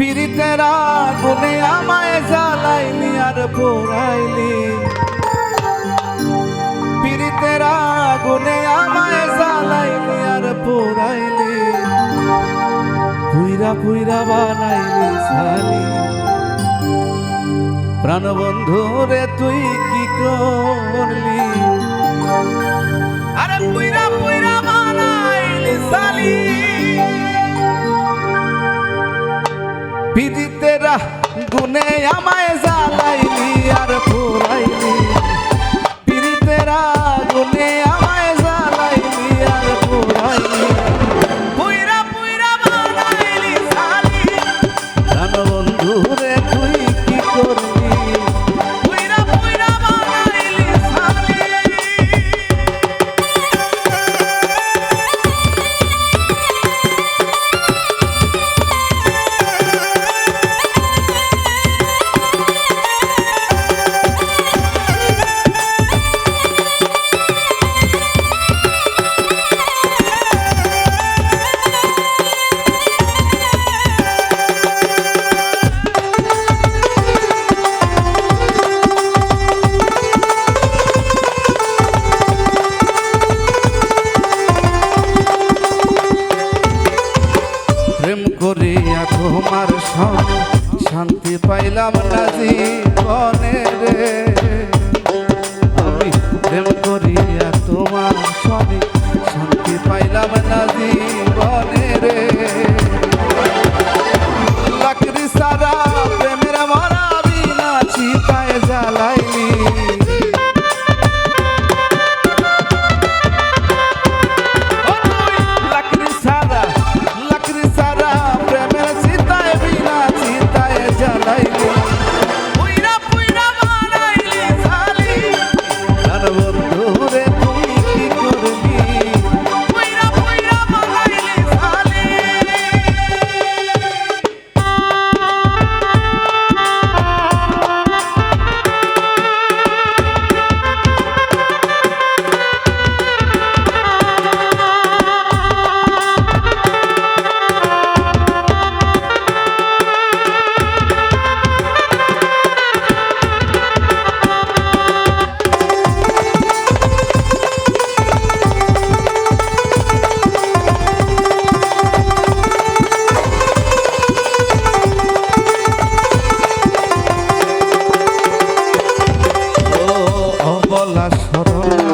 পীড়িতেরা গুনে আমায় জ্বালাইলি আর পোড়াইলি। পীড়িতেরা গুনে আমায় জ্বালাইলি আর পোড়াইলি। পুইরা পুইরা বানাইলি সালি প্রাণবন্ধু রে, তুই কি করলি? আরে পুইরা মনে আমায় জ্বালাই তোমার সব শান্তি পাইলাম না জীবনে রে। আমি প্রেম করিয়া তোমার সবে শান্তি পাইলাম না জীবনে রে। লাকড়ি সারা সরলা সরলা।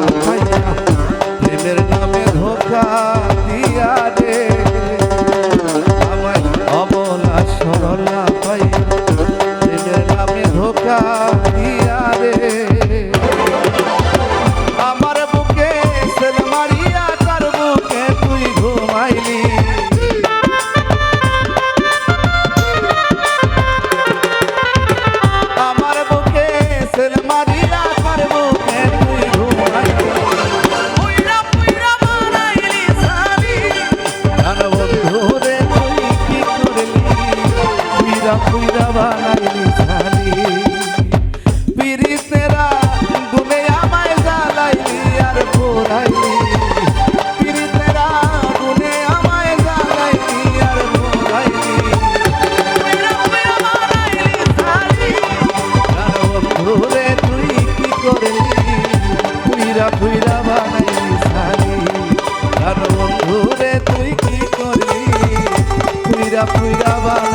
পুইরা পুইরা বা